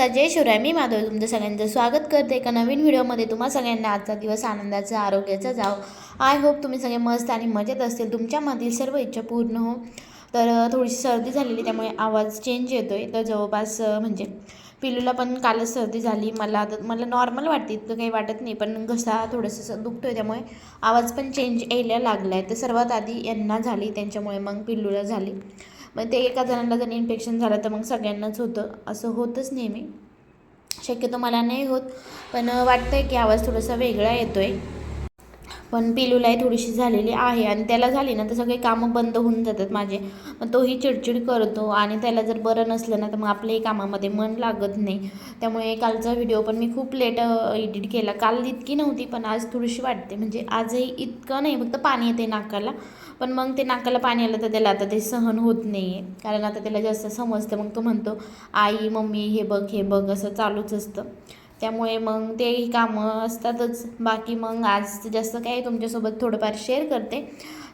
नमस्कार जय शिवराय. मी माधव तुमचं सगळ्यांचं स्वागत करते. एका नवीन व्हिडिओमध्ये तुम्हा सगळ्यांना आजचा दिवस आनंदाचा आरोग्याचा जाओ आय होप तुम्ही सगळे मस्त आणि मजेत असतील. तुमच्यामधील सर्व इच्छा पूर्ण हो. तर थोडीशी सर्दी झालेली त्यामुळे आवाज चेंज येतो आहे तर जवळपास म्हणजे पिलूला पण कालच सर्दी झाली. मला आता मला नॉर्मल वाटते इतकं काही वाटत नाही. पण घसा थोडंसं दुखतो आहे त्यामुळे आवाज पण चेंज यायला लागला आहे तर सर्वात आधी यांना झाली त्यांच्यामुळे मग पिल्लूला झाली. मग ते एका जणांना जर इन्फेक्शन झालं तर मग सगळ्यांनाच होतं. असं होतच नेहमी. शक्यतो मला नाही होत पण वाटतं आहे की आवाज थोडासा वेगळा येतो आहे पण पिलूलाही थोडीशी झालेली आहे आणि त्याला झाली ना तर सगळे कामं बंद होऊन जातात माझे. मग तोही चिडचिड करतो आणि त्याला जर बरं नसलं ना तर मग आपल्याही कामामध्ये मन लागत नाही. त्यामुळे कालचा व्हिडिओ पण मी खूप लेट एडिट केला. काल इतकी नव्हती पण आज थोडीशी वाटते. म्हणजे आजही इतकं नाही फक्त पाणी येते नाकाला. पण मग ते नाकाला पाणी आलं तर त्याला आता ते सहन होत नाही आहे कारण आता त्याला जास्त समजतं. मग तो म्हणतो आई मम्मी हे बघ हे बघ असं चालूच असतं. त्यामुळे मग तेही कामं असतातच. बाकी मग आज जास्त काय तुमच्यासोबत थोडंफार शेअर करते.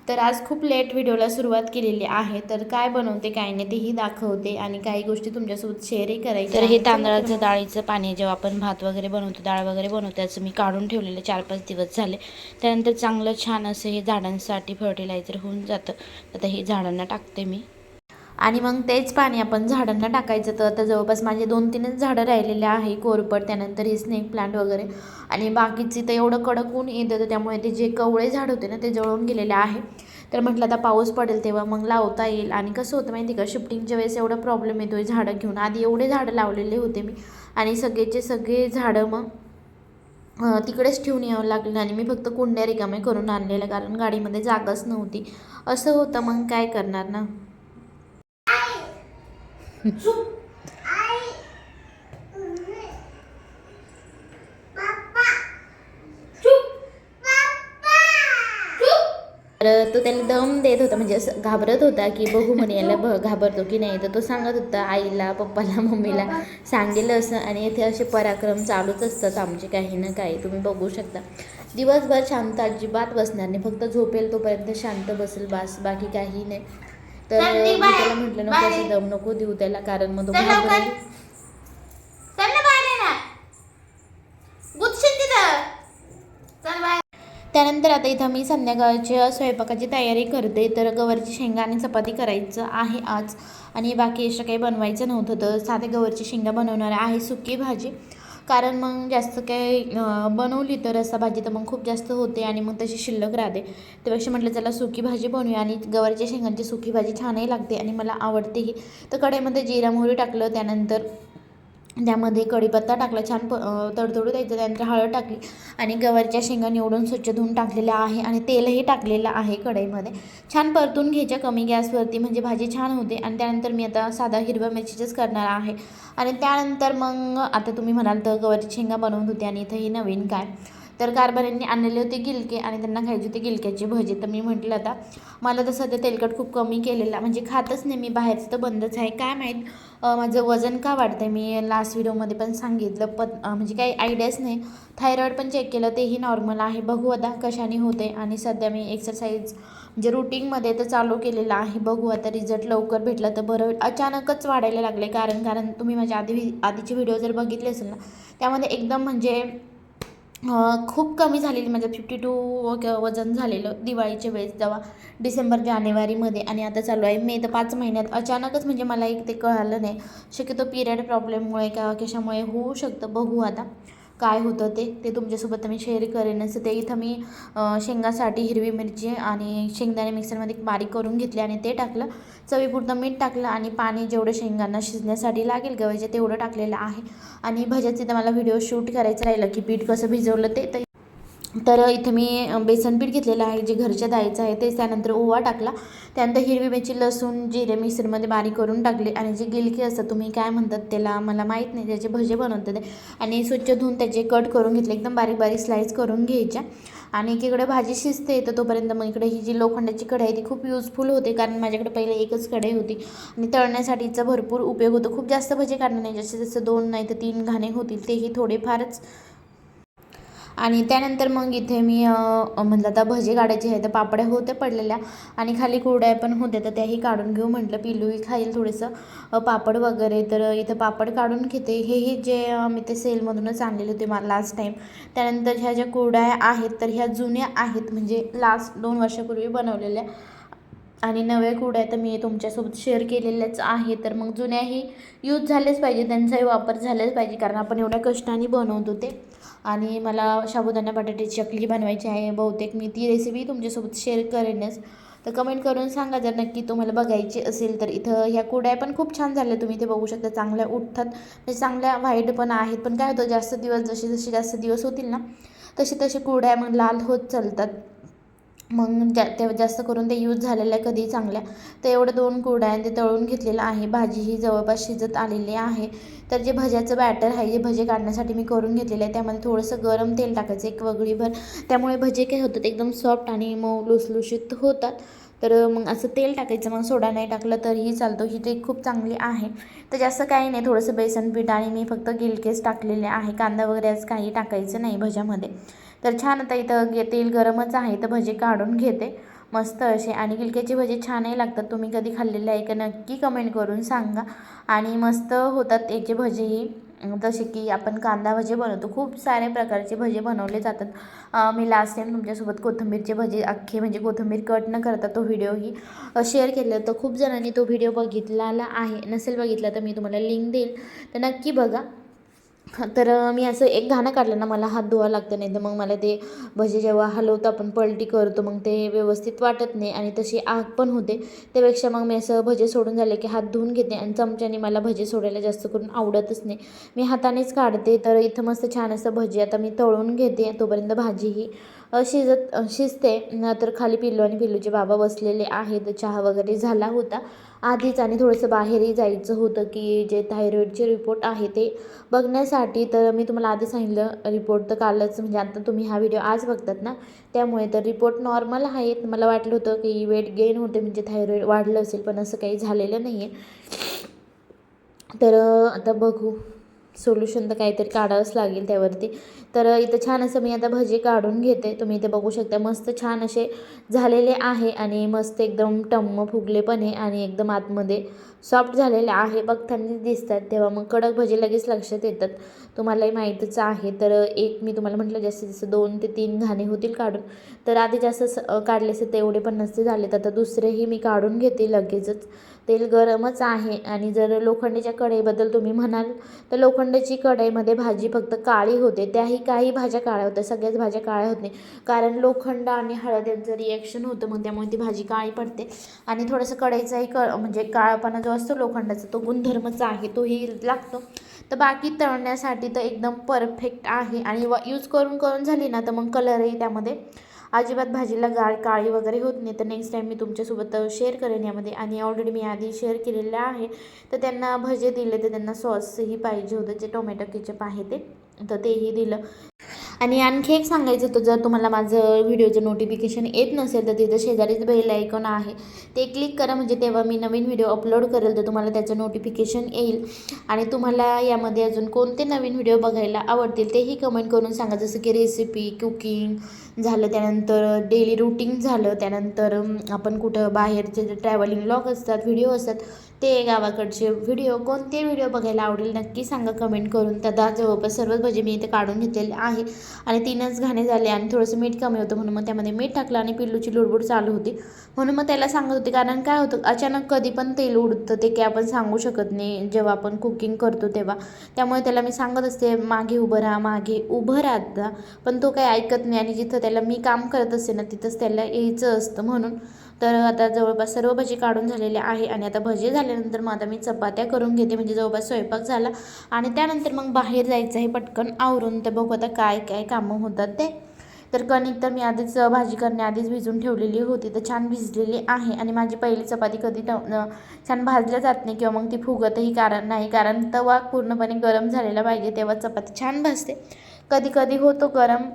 तर आज खूप लेट व्हिडिओला सुरुवात केलेली आहे. तर काय बनवते काय नाही तेही दाखवते. आणि काही गोष्टी तुमच्यासोबत शेअरही करायची तर हे. तांदळाचं डाळीचं पाणी जेव्हा आपण भात वगैरे बनवतो डाळ वगैरे बनवतो त्याचं मी काढून ठेवलेलं चार पाच दिवस झाले. त्यानंतर चांगलं छान असं हे झाडांसाठी फर्टिलायझर होऊन जातं. आता हे झाडांना टाकते मी. आणि मग तेच पाणी आपण झाडांना टाकायचं. तर आता जवळपास माझे दोन तीनच झाडं राहिलेले आहे कोरपड त्यानंतर हे स्नेक प्लांट वगैरे. आणि बाकीची तर एवढं कडक ऊन येत होतं त्यामुळे ते जे कवळे झाड होते ना ते जळून गेलेले आहे. तर म्हटलं आता पाऊस पडेल तेव्हा मग लावता येईल. आणि कसं होतं माहिती का शिफ्टिंगच्या वेळेस एवढा प्रॉब्लेम येतो आहे झाडं घेऊन. आधी एवढे झाडं लावलेले होते मी. आणि सगळेचे सगळे झाडं मग तिकडेच ठेवून यावं लागलं. आणि मी फक्त कुंड्या रिकामे करून आणलेल्या कारण गाडीमध्ये जागाच नव्हती. असं होतं मग काय करणार ना? तर तो त्याला दम देत होता म्हणजे असं घाबरत होता की बघू म्हणे याला भ घाबरतो की नाही. तर तो सांगत होता आईला पप्पाला मम्मीला सांगेल असं. आणि इथे असे पराक्रम चालूच असतात आमचे काही ना काही. तुम्ही बघू शकता. दिवसभर शांत अजिबात बसणार नाही. फक्त झोपेल तोपर्यंत शांत बसेल बास. बाकी काही नाही. तर मी त्याला म्हटलं नको असं दम नको देऊ त्याला कारण मग तो घाबरेल. त्यानंतर आता इथं मी संध्याकाळच्या स्वयंपाकाची तयारी करते. तर गवारची शेंगा आणि चपाती करायचं आहे आज. आणि बाकी एक्स्ट्रा काही बनवायचं नव्हतं. तर साधे गवारची शेंगा बनवणार आहे सुकी भाजी. कारण मग जास्त काही बनवली तर रस्सा भाजी तर मग खूप जास्त होते आणि मग तशी शिल्लक राहते. त्यापेक्षा म्हटलं चला सुकी भाजी बनवूया आणि गवारीच्या शेंगांची सुकी भाजी छानही लागते आणि मला आवडतेही. तर कढईमध्ये जिरा मोहरी टाकलं त्यानंतर त्यामध्ये कढीपत्ता टाकला छान प तडतडू द्यायचं त्यानंतर हळद टाकली आणि गवारीच्या शेंगा निवडून स्वच्छ धुवून टाकलेल्या आहे आणि तेलही टाकलेलं आहे कढईमध्ये. छान परतून घ्यायच्या कमी गॅसवरती म्हणजे भाजी छान होते आणि त्यानंतर मी आता साधा हिरव्या मिरचीचंच करणार आहे. आणि त्यानंतर मग आता तुम्ही म्हणाल तर गवारीची शेंगा बनवत होते आणि इथं ही नवीन काय? तर कारभाऱ्यांनी आणलेले होते गिलके आणि त्यांना खायचे होते गिलक्याची भजी. तर मी म्हटलं आता मला तर सध्या तेलकट खूप कमी केलेला म्हणजे खातच नाही मी बाहेरचं तर बंदच आहे. काय माहीत माझं वजन का वाढतं मी लास्ट व्हिडिओमध्ये पण सांगितलं पण म्हणजे काही आयडियाच नाही. थायरॉईड पण चेक केलं तेही नॉर्मल आहे. बघू आता कशाने होते आणि सध्या मी एक्सरसाइज म्हणजे रुटीनमध्ये तर चालू केलेलं आहे. बघू आता रिझल्ट लवकर भेटला तर बरं अचानकच वाढायला लागले. कारण कारण तुम्ही माझ्या आधी आधीचे व्हिडिओ जर बघितले असेल ना त्यामध्ये एकदम म्हणजे खूप कमी झालेली माझं फिफ्टी टू वजन झालेलं दिवाळीच्या वेळेस जेव्हा डिसेंबर जानेवारीमध्ये आणि आता चालू आहे. मे तर पाच महिन्यात. अचानकच म्हणजे मला एक ते कळालं नाही. शक्यतो पिरियड प्रॉब्लेममुळे का कशामुळे होऊ शकतं. बघू आता. काय होतं ते ते तुमच्यासोबत मी शेअर करेनच ते इथं मी शेंगासाठी हिरवी मिरची आणि शेंगदाणे मिक्सरमध्ये बारीक करून घेतले आणि ते टाकलं. चवीपुरतं मीठ टाकलं आणि पाणी जेवढं शेंगांना शिजण्यासाठी लागेल गव्हाचे तेवढं टाकलेलं आहे. आणि भज्याचे तर मला व्हिडिओ शूट करायचं राहिलं की पीठ कसं भिजवलं ते तर तर इथे मी बेसन पीठ घेतलेलं आहे जे घरच्या दायचं आहे तेच त्यानंतर ओवा टाकला. त्यानंतर हिरवी मिरची लसूण जिरे मिक्सरमध्ये बारीक करून टाकले. आणि जे गिलकी असतात तुम्ही काय म्हणतात त्याला मला माहीत नाही. त्याचे भजे बनवतात ते. आणि स्वच्छ धुवून त्याचे कट करून घेतले. एकदम बारीक बारीक स्लाईस करून घ्यायच्या. आणि एकीकडे भाजी शिजते तर तोपर्यंत मग इकडे ही जी लोखंडाची कढाई आहे ती खूप युजफुल होते. कारण माझ्याकडे पहिले एकच कढाई होती. आणि तळण्यासाठीचा भरपूर उपयोग होतो. खूप जास्त भजे काढणार नाही. जसे जसं दोन नाही तर तीन घाणे होतील तेही थोडेफारच आणि त्यानंतर मग इथे मी म्हटलं आता भजी काढायची आहे तर पापड्या होत्या पडलेल्या आणि खाली कुरड्या पण होत्या तर त्याही काढून घेऊ म्हटलं. पिलूही खाईल थोडंसं. पापड वगैरे तर इथं पापड काढून घेते. हेही जे मी ते सेलमधूनच आणलेले होते मला लास्ट टाईम त्यानंतर ह्या ज्या कुरड्या आहेत तर ह्या जुन्या आहेत म्हणजे लास्ट दोन वर्षापूर्वी बनवलेल्या. आणि नव्या कुरड्या तर मी तुमच्यासोबत शेअर केलेल्याच आहे तर मग जुन्याही यूज झालेच पाहिजे त्यांचाही वापर झालाच पाहिजे कारण आपण एवढ्या कष्टाने बनवतो ते आणि मला साबुदाणा बटाट्याची चकली बनवायची आहे बहुतेक मी ती रेसिपी तुमच्यासोबत शेअर करेनच. तर कमेंट करून सांगा जर नक्की तुम्हाला बघायची असेल तर. इथं ह्या कुड्या पण खूप छान झाल्या तुम्ही ते बघू शकता. चांगल्या उठतात म्हणजे चांगल्या व्हाईट पण आहेत. पण काय होतं जास्त दिवस जसे जसे जास्त दिवस होतील ना तसे तसे कुड्या मग लाल होत चालतात. मग जा ते जास्त करून ते यूज झालेल्या कधी चांगल्या. तर एवढं दोन कुरड्या आणि ते तळून घेतलेलं आहे. भाजी ही जवळपास शिजत आलेली आहे. तर जे भज्याचं बॅटर आहे जे भजे काढण्यासाठी मी करून घेतलेलं आहे त्यामध्ये थोडंसं गरम तेल टाकायचं एक वगळीभर त्यामुळे भजे काय होतात एकदम सॉफ्ट आणि मऊ लुसलुशीत होतात. तर मग असं तेल टाकायचं मग सोडा नाही टाकलं तरीही चालतो. ही ट्रिक खूप चांगली आहे. तर जास्त काही नाही थोडंसं बेसन पीठ आणि मी फक्त गिलकेस टाकलेले आहे. कांदा वगैरे असं काही टाकायचं नाही भज्यामध्ये. तर छान आता इथं गे तेल गरमच आहे तर भजे काढून घेते. मस्त असे. आणि गिलक्याचे भजे छानही लागतात. तुम्ही कधी खाल्लेले आहे का नक्की कमेंट करून सांगा. आणि मस्त होतात याचे भजेही जसे की आपण कांदा भजे बनवतो. खूप साऱ्या प्रकारचे भजे बनवले जातात. मी लास्ट टाईम तुमच्यासोबत कोथिंबीरचे भजे अख्खे म्हणजे कोथिंबीर कट न करता तो व्हिडिओही शेअर केला. तर खूप जणांनी तो व्हिडिओ बघितलेला आहे. नसेल बघितला तर मी तुम्हाला लिंक देईल. तर नक्की बघा. तर मी असं एक घाणं काढलं ना मला हात धुवा लागतं नाही तर मग मला ते भजे जेव्हा हलवतो आपण पलटी करतो मग ते व्यवस्थित वाटत नाही आणि तशी आग पण होते. त्यापेक्षा मग मी असं भजे सोडून झाले की हात धुवून घेते आणि चमच्याने मला भजे सोडायला जास्त करून आवडतच नाही. मी हातानेच काढते तर इथं मस्त छान असं भजी आता मी तळून घेते तोपर्यंत भाजी ही शिजत शिजते. तर खाली पिल्लू आणि पिल्लूचे बाबा बसलेले आहेत. चहा वगैरे झाला होता. आधीच आणि थोडंसं बाहेरही जायचं होतं की जे थायरॉईडचे रिपोर्ट आहे ते बघण्यासाठी. तर मी तुम्हाला आधी सांगितलं रिपोर्ट तर कालच म्हणजे आता तुम्ही हा व्हिडिओ आज बघतात ना? त्यामुळे तर रिपोर्ट नॉर्मल आहेत. मला वाटलं होतं की वेट गेन होते म्हणजे थायरॉईड वाढलं असेल पण असं काही झालेलं नाही आहे तर आता बघू. सोल्युशन तर काहीतरी काढावंच लागेल त्यावरती. तर इथं छान असं मी आता भजी काढून घेते. तुम्ही इथे बघू शकता मस्त छान असे झालेले आहे आणि मस्त एकदम टम्म फुगले पण आहे आणि एकदम आतमध्ये सॉफ्ट झालेले आहे. बघताना दिसतात तेव्हा मग कडक भजी लगेच लक्षात येतात. तुम्हालाही माहीतच आहे. तर एक मी तुम्हाला म्हटलं जास्तीत जास्त दोन ते तीन घाणे होतील काढून. तर आधी जास्त स- काढले असते तेवढे पण नसते झाले. तर आता दुसरेही मी काढून घेते लगेचच. तेल गरमच आहे आणि जर लोखंडीच्या कढईबद्दल तुम्ही म्हणाल तर लोखंडाची कढईमध्ये भाजी फक्त काळी होते. त्याही काही भाज्या काळ्या होत्या सगळ्याच भाज्या काळ्या होत नाही. कारण लोखंड आणि हळद यांचं रिॲक्शन होतं मग त्यामुळे ती भाजी काळी पडते. आणि थोडंसं कढईचाही क म्हणजे काळापणा जो असतो लोखंडाचा तो गुणधर्मच आहे तोही लागतो. तर बाकी तळण्यासाठी तर एकदम परफेक्ट आहे. आणि व यूज करून करून झाली ना तर मग कलरही त्यामध्ये अजिबात भाजीला गाळ काळी वगैरे होत नाही. तर नेक्स्ट टाईम मी तुमच्यासोबत शेअर करेन यामध्ये. आणि ऑलरेडी मी आधी शेअर केलेलं आहे. तर त्यांना भजे दिले तर त्यांना सॉसही पाहिजे होतं जे टोमॅटो केचप आहे ते. तर तेही दिलं. आणि आणखी एक सांगायचं होतं जर तुम्हाला माझं व्हिडिओचं नोटिफिकेशन येत नसेल तर तिथं शेजारीच बेल आयकॉन आहे. ते क्लिक करा म्हणजे तेव्हा मी नवीन व्हिडिओ अपलोड करेल तर तुम्हाला त्याचं नोटिफिकेशन येईल. आणि तुम्हाला यामध्ये अजून कोणते नवीन व्हिडिओ बघायला आवडतील तेही कमेंट करून सांगा. जसं की रेसिपी कुकिंग झालं त्यानंतर डेली रुटीन झालं त्यानंतर आपण कुठं बाहेरचे जे ट्रॅव्हलिंग ब्लॉग असतात व्हिडिओ असतात ते गावाकडचे व्हिडिओ कोणते व्हिडिओ बघायला आवडेल नक्की सांगा कमेंट करून. त्यादा जवळपास सर्वच भजी मी इथे काढून घेतलेले आहे. आणि तीनच घाणे झाले आणि थोडंसं मीठ कमी होतं म्हणून मग त्यामध्ये मीठ टाकलं आणि पिल्लूची लुडबुड चालू होती. म्हणून मग त्याला सांगत होते कारण काय होतं अचानक कधी पण तेल उडतं ते काही आपण सांगू शकत नाही जेव्हा आपण कुकिंग करतो तेव्हा. त्यामुळे त्याला मी सांगत असते मागे उभं राहा मागे उभं राहता पण तो काही ऐकत नाही आणि जिथं त्याला मी काम करत असते ना तिथंच त्याला यायचं असतं म्हणून. तर आता जवळपास सर्व भजी काढून झालेले आहे आणि आता भजी झाल्यानंतर मग आता मी चपात्या करून घेते. म्हणजे जवळपास स्वयंपाक झाला. आणि त्यानंतर मग बाहेर जायचं आहे पटकन आवरून. तर बघू आता काय काय कामं होतात ते. तर कणिक तर मी आधीच भाजी करण्याआधीच भिजून ठेवलेली होती. तर छान भिजलेली आहे. आणि माझी पहिली चपाती कधी छान भाजल्या जात नाही किंवा मग ती फुगतही कारण नाही. कारण तवा पूर्णपणे गरम झालेला पाहिजे तेव्हा चपाती छान भाजते. कधी कधी होतो गरम.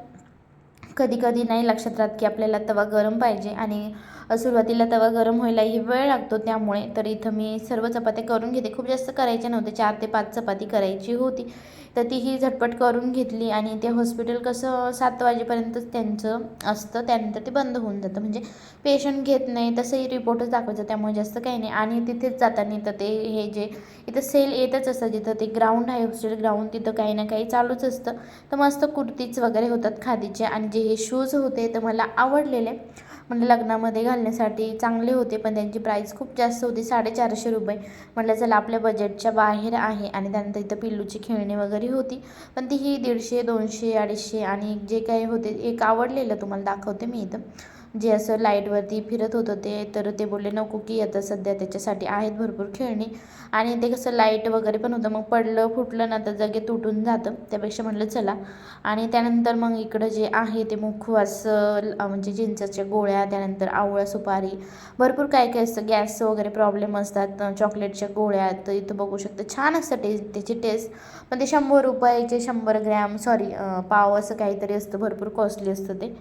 कधी कधी नाही लक्षात राहत की आपल्याला तवा गरम पाहिजे आणि सुरुवातीला तवा गरम व्हायलाही वेळ लागतो. त्यामुळे तर इथं मी सर्व चपात्या करून घेते. खूप जास्त करायच्या नव्हत्या. चार ते पाच चपाती करायची होती. तर तीही झटपट करून घेतली आणि ते हॉस्पिटल कसं सात वाजेपर्यंतच त्यांचं असतं. त्यानंतर ते बंद होऊन जातं. म्हणजे पेशंट घेत नाही तसंही रिपोर्टच दाखवायचं. त्यामुळे जास्त काही नाही. आणि तिथेच जाताना तर ते हे जे इथं सेल येतच असतं. जिथं ते ग्राउंड आहे हॉस्टेल ग्राउंड तिथं काही ना काही चालूच असतं. तर मस्त कुर्तीज वगैरे होतात खादीचे आणि जे हे शूज होते तर मला आवडलेले. म्हणजे लग्नामध्ये घालण्यासाठी चांगले होते पण त्यांची प्राईस खूप जास्त होती साडेचारशे रुपये. म्हटलं चला आपल्या बजेटच्या बाहेर आहे आणि त्यानंतर इथं पिल्लूची खेळणी वगैरे होती. पण ती ही दीडशे दोनशे अडीचशे आणि जे काही होते एक आवडलेलं तुम्हाला दाखवते मी इथं. जे असं लाईटवरती फिरत होतं ते तर ते बोलले नको की आता सध्या त्याच्यासाठी आहेत भरपूर खेळणी. आणि ते कसं लाइट वगैरे पण होतं. मग पडलं फुटलं ना तर जगे तुटून जातं. त्यापेक्षा म्हटलं चला. आणि त्यानंतर मग इकडं जे आहे ते मुखवास म्हणजे चिंचाच्या गोळ्या त्यानंतर आवळा सुपारी भरपूर काय काय असतं. गॅस वगैरे प्रॉब्लेम असतात चॉकलेटच्या गोळ्या तर इथं बघू शकतं. छान असतं टेस्ट त्याची टेस्ट. पण ते शंभर रुपयाचे शंभर ग्रॅम सॉरी पाव असं काहीतरी असतं. भरपूर कॉस्टली असतं ते.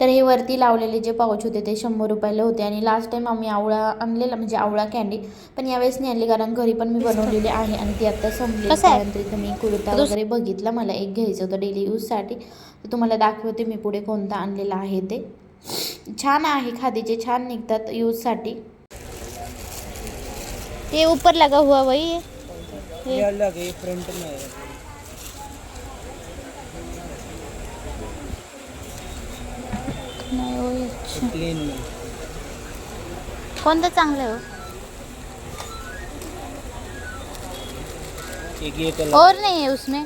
तर हे वरती लावलेले जे पाऊच होते ते शंभर रुपयाला होते. आणि लास्ट टाईम आम्ही आवळा आणलेला म्हणजे आवळा कॅन्डी पण यावेळेस नाही आणली कारण घरी पण मी बनवलेली आहे आणि ती आता संपली? त्यानंतर इथं मी कुर्ता वगैरे बघितला मला एक घ्यायचं होतं डेली यूजसाठी तर तुम्हाला दाखवते मी पुढे कोणता आणलेला आहे ते. छान आहे खादीचे छान निघतात यूजसाठी ये ऊपर लगा हुआ वही. है ये अलग है फ्रंट में नहीं वही अच्छा. प्लेन में कोणतं चांगलं हो? एक ये कलर और नहीं है उसमें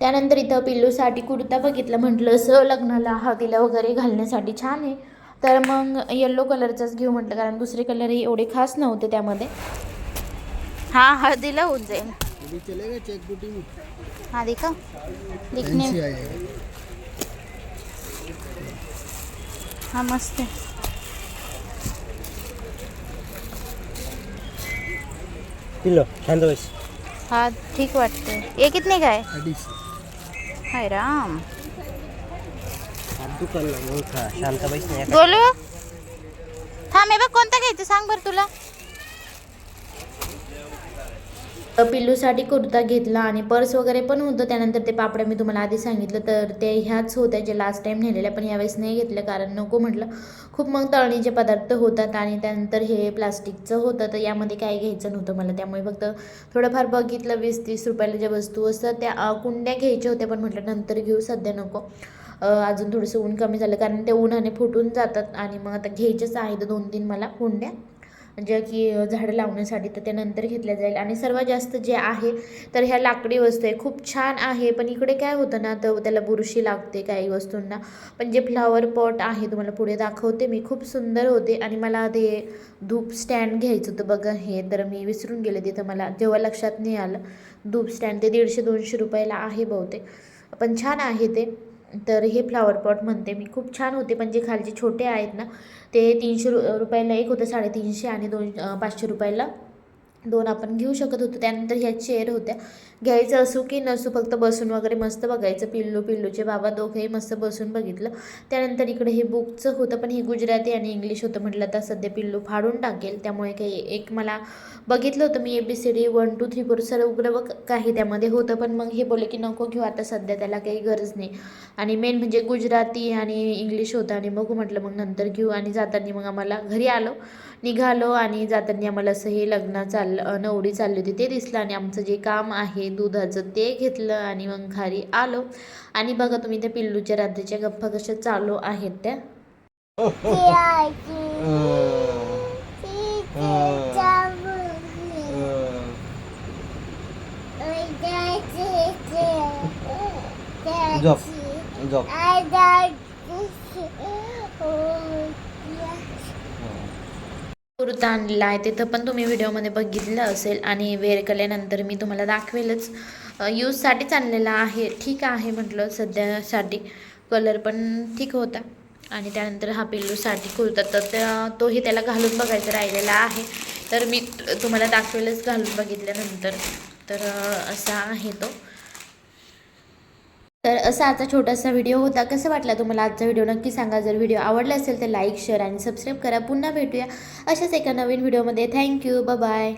त्यानंतर इथं पिल्लूसाठी कुर्ता बघितला म्हटलं असं लग्नाला हळदीला वगैरे घालण्यासाठी छान आहे. तर मग येल्लो कलरचाच घेऊ म्हटलं कारण दुसरे कलरही एवढे खास नव्हते त्यामध्ये. हाँ हळदीला होऊन जाईल. अभी चलेगा चेक बूटी में हाँ देखा? दिखने। में आएगा हाँ। मस्त आहे पिलो हा ठीक वाटते ये कितने का आहे अडीच हाय राम। दुकान नाही बोलू। थांब हे बघ कोणता घ्यायचं सांग बरं तुला। पिल्लूसाठी कुर्ता घेतला आणि पर्स वगैरे पण होतं. त्यानंतर ते पापड्या मी तुम्हाला आधी सांगितलं तर ते ह्याच होत्या जे लास्ट टाईम नेलेल्या पण यावेळेस नाही घेतलं कारण नको म्हटलं. खूप मग तळणीचे पदार्थ होतात आणि त्यानंतर हे प्लास्टिकचं होतं तर यामध्ये काय घ्यायचं नव्हतं मला. त्यामुळे फक्त थोडंफार बघितलं वीस तीस रुपयाला ज्या वस्तू असतात त्या कुंड्या घ्यायच्या होत्या पण म्हटलं नंतर घेऊ सध्या नको. अजून थोडंसं ऊन कमी झालं कारण ते उन्हाने फुटून जातात आणि मग आता घ्यायचेच तर दोन तीन मला कुंड्या. ज्या की झाडं लावण्यासाठी तर ते नंतर घेतल्या जाईल. आणि सर्वात जास्त जे आहे तर ह्या लाकडी वस्तू आहे. खूप छान आहे. पण इकडे काय होतं ना तर त्याला बुरशी लागते काही वस्तूंना. पण जे फ्लॉवर पॉट आहे तुम्हाला पुढे दाखवते मी. खूप सुंदर होते. आणि मला ते धूप स्टँड घ्यायचं होतं. बघा हे तर मी विसरून गेले तिथं मला. जेव्हा लक्षात नाही आलं धूप स्टँड. ते दीडशे दोनशे रुपयाला आहे बहुतेक. पण छान आहे ते. तर हे फ्लावर पॉट म्हणते मी. खूप छान होते पण जे खालचे छोटे आहेत ना ते तीनशे रु रुपयाला एक होतं साडेतीनशे आणि दोन पाचशे रुपयाला. दोन आपण घेऊ शकत होतो. त्यानंतर ह्या चेअर होत्या. घ्यायचं असो की नसू फक्त बसून वगैरे मस्त बघायचं. पिल्लू पिल्लूचे बाबा दोघेही मस्त बसून बघितलं. त्यानंतर इकडे हे बुकचं होतं पण हे गुजराती आणि इंग्लिश होतं म्हटलं तर सध्या पिल्लू फाडून टाकेल. त्यामुळे काही एक मला बघितलं होतं मी A B C D one two three four सर्व काही त्यामध्ये होतं. पण मग हे बोलले की नको घेऊ आता सध्या त्याला काही गरज नाही. आणि मेन म्हणजे गुजराती आणि इंग्लिश होतं. आणि बघू म्हटलं मग नंतर घेऊ. आणि जाताना मग आम्हाला घरी आलो. निघालो आणि जाताना आम्हाला असं हे लग्न चाललं नवरी चालली होती ते दिसलं आणि आमचं जे काम आहे दुधाचं ते घेतलं आणि मग घरी आलो. आणि बघा तुम्ही त्या पिल्लूच्या रात्रीच्या गप्पा कशा चालू आहेत त्या. झोप झोप कुर्ता आणलेला आहे. तिथं पण तुम्ही व्हिडिओमध्ये बघितलं असेल आणि वेअर केल्यानंतर मी तुम्हाला दाखवेलच. यूजसाठीच आणलेला आहे. ठीक आहे म्हटलं सध्यासाठी कलर पण ठीक होता. आणि त्यानंतर हा पिल्लूसाठी कुर्ता तर त्या तोही त्याला घालून बघायचा राहिलेला आहे. तर मी तुम्हाला दाखवेलच घालून बघितल्यानंतर. तर असा आहे तो. तर असा आजचा छोटासा व्हिडिओ होता. कसं वाटला तुम्हाला आजचा व्हिडिओ नक्की सांगा. जर व्हिडिओ आवडला असेल तर लाईक शेअर आणि सबस्क्राईब करा. पुन्हा भेटूया अशाच एका नवीन व्हिडिओमध्ये थँक्यू बाय